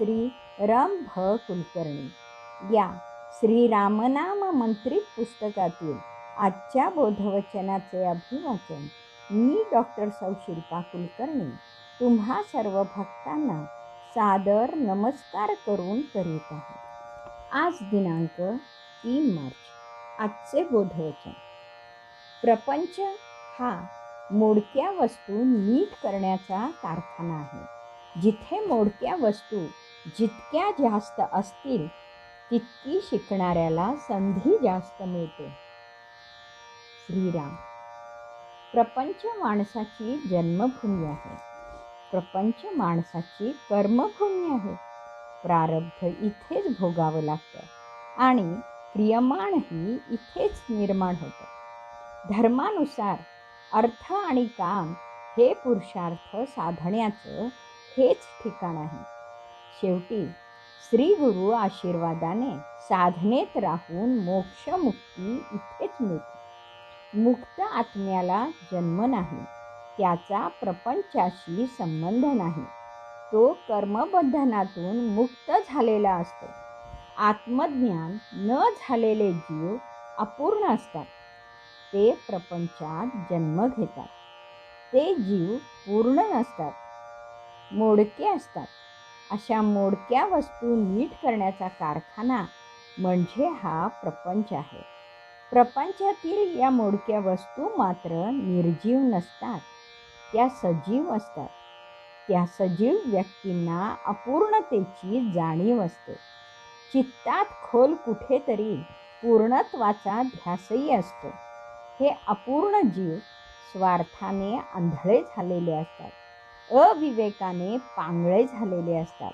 श्री रम भ कुलकर्णी या श्री रामनाम मंत्रित पुस्तकातील आजच्या बोधवचनाचे अभिवाचन मी डॉक्टर सौ शिल्पा कुलकर्णी तुम्हा सर्व भक्तांना सादर नमस्कार करून करीत आहे. आज दिनांक तीन मार्च आजचे बोधवचन. प्रपंच हा मोडक्या वस्तू नीट करण्याचा कारखाना आहे. जिथे मोडक्या वस्तू जितक्या जास्त असतील तितकी शिकणाऱ्याला संधी जास्त मिळते. श्रीराम. प्रपंच माणसाची जन्मभूमी आहे. प्रपंच माणसाची कर्मभूमी आहे. प्रारब्ध इथेच भोगावं लागतं आणि क्रियमाणही इथेच निर्माण होतं. धर्मानुसार अर्थ आणि काम हे पुरुषार्थ साधण्याचं हेच ठिकाण आहे. शेवटी श्री गुरु आशीर्वादाने साधनेत राहून मोक्षमुक्ती इथेच मिळते. मुक्त आत्म्याला जन्म नाही त्याचा प्रपंचाशी संबंध नाही. तो कर्मबंधनातून मुक्त झालेला असतो. आत्मज्ञान न झालेले जीव अपूर्ण असतात. ते प्रपंचात जन्म घेतात. ते जीव पूर्ण नसतात. मोडके असतात. अशा मोडक्या वस्तू नीट करण्याचा कारखाना म्हणजे हा प्रपंच आहे. प्रपंचातील या मोडक्या वस्तू मात्र निर्जीव नसतात. त्या सजीव असतात. त्या सजीव व्यक्तींना अपूर्णतेची जाणीव असते. चित्तात खोल कुठेतरी पूर्णत्वाचा ध्यासही असतो. हे अपूर्ण जीव स्वार्थाने आंधळे झालेले असतात. अविवेकाने पांगळे झालेले असतात.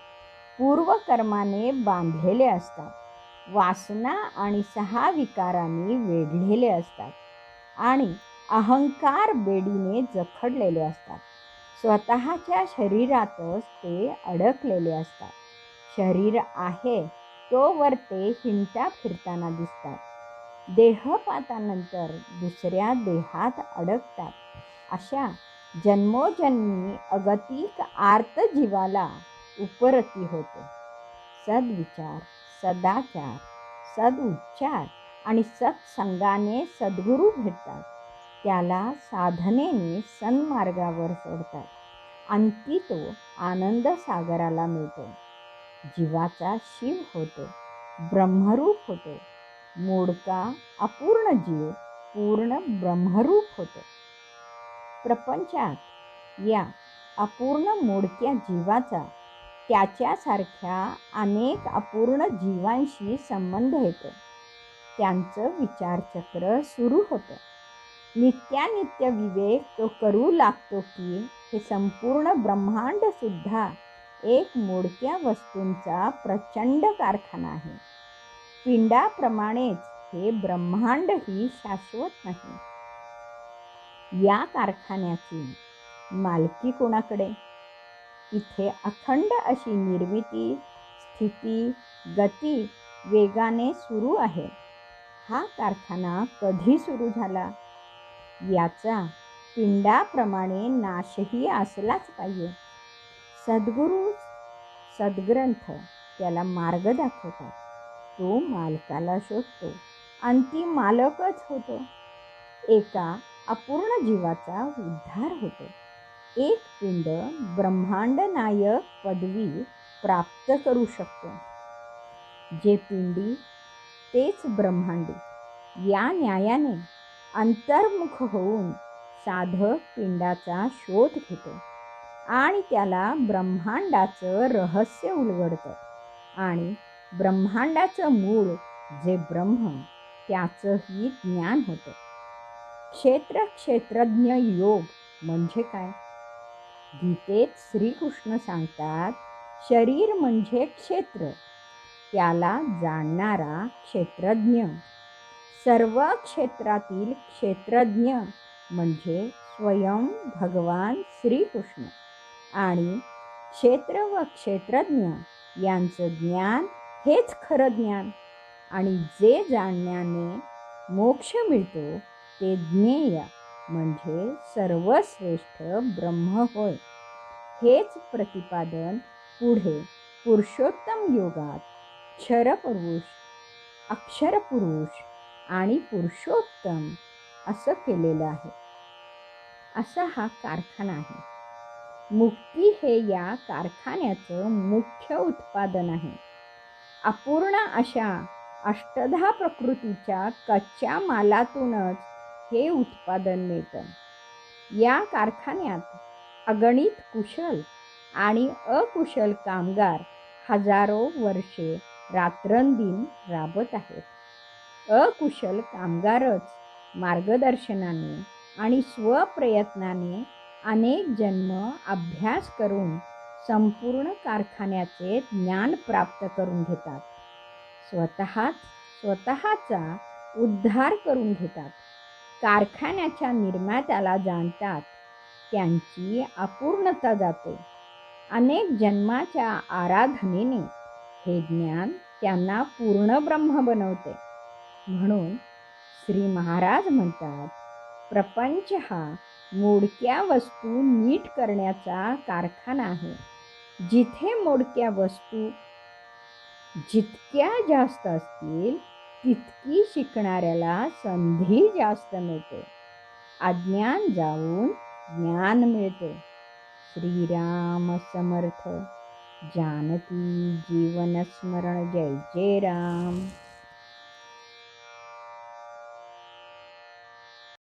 पूर्वकर्माने बांधलेले असतात. वासना आणि सहा विकारांनी वेढलेले असतात. आणि अहंकार बेडीने जखडलेले असतात. स्वतःच्या शरीरातच ते अडकलेले असतात. शरीर आहे तोवर ते हिंटा फिरताना दिसतात. देहपातानंतर दुसऱ्या देहात अडकतात. अशा जन्मोजन्मी अगतिक आर्त जीवाला उपरती होते. सद्विचार सदाचार सदउच्चार आणि सत्संगाने सद्गुरू भेटतात. त्याला साधनेने सन्मार्गावर सोडतात. अंती तो आनंद सागराला मिळतो. जीवाचा शिव होतो ब्रह्मरूप होतो. मोडका अपूर्ण जीव पूर्ण ब्रह्मरूप होतो. प्रपंचात या अपूर्ण मोडक्या जीवाचा त्याच्यासारख्या अनेक अपूर्ण जीवांशी संबंध येतो. त्यांचं विचारचक्र सुरू होतं. नित्यानित्य विवेक तो करू लागतो की हे संपूर्ण ब्रह्मांड सुद्धा एक मोडक्या वस्तूंचा प्रचंड कारखाना आहे. पिंडाप्रमाणेच हे ब्रह्मांडही शाश्वत नाही. या कारखान्याची मालकी कोणाकडे? इथे अखंड अशी निर्मिती स्थिती गती वेगाने सुरू आहे. हा कारखाना कधी सुरू झाला? याचा पिंडाप्रमाणे नाशही असलाच पाहिजे. सद्गुरू सद्ग्रंथ त्याला मार्ग दाखवतात. तो मालकाला शोधतो. आणि ती मालकच होतो. एका अपूर्ण जीवाचा उद्धार होतो. एक पिंड ब्रह्मांड नायक पदवी प्राप्त करू शकतो. जे पिंडी तेच ब्रह्मांडी. या न्यायाने अंतर्मुख होऊन साधक पिंडाचा शोध घेतो आणि त्याला ब्रह्मांडाचं रहस्य उलगडतं आणि ब्रह्मांडाचं मूळ जे ब्रह्म त्याचंही ज्ञान होतं. क्षेत्र क्षेत्रज्ञ योग म्हणजे काय? गीतेत श्रीकृष्ण सांगतात शरीर म्हणजे क्षेत्र. त्याला जाणणारा क्षेत्रज्ञ. सर्व क्षेत्रातील क्षेत्रज्ञ म्हणजे स्वयं भगवान श्रीकृष्ण. आणि क्षेत्र व क्षेत्रज्ञ यांचं ज्ञान हेच खरं ज्ञान. आणि जे जाणण्याने मोक्ष मिळतो ते ज्ञेय म्हणजे सर्वश्रेष्ठ ब्रह्म होय. हेच प्रतिपादन पुढे पुरुषोत्तम योगात क्षरपुरुष अक्षरपुरुष आणि पुरुषोत्तम असं केलेलं आहे. असा हा कारखाना आहे. मुक्ती हे या कारखान्याचं मुख्य उत्पादन आहे. अपूर्ण अशा अष्टधा प्रकृतीच्या कच्च्या मालातूनच हे उत्पादन मिळतं. या कारखान्यात अगणित कुशल आणि अकुशल कामगार हजारो वर्षे रात्रंदिन राबत आहेत. अकुशल कामगारच मार्गदर्शनाने आणि स्वप्रयत्नाने अनेक जन्म अभ्यास करून संपूर्ण कारखान्याचे ज्ञान प्राप्त करून घेतात. स्वतःच स्वतःचा उद्धार करून घेतात. कारखान्याच्या निर्मात्याला जाणतात. त्यांची अपूर्णता जाते. अनेक जन्माच्या आराधनेने हे ज्ञान त्यांना पूर्ण ब्रह्म बनवते. म्हणून श्री महाराज म्हणतात प्रपंच हा मोडक्या वस्तू नीट करण्याचा कारखाना आहे. जिथे मोडक्या वस्तू जितक्या जास्त असतील तितकी शिकणाऱ्याला संधी जास्त मिळते. अज्ञान जाऊन ज्ञान मिळते. श्रीराम समर्थ जानकी जीवनस्मरण जय जय राम.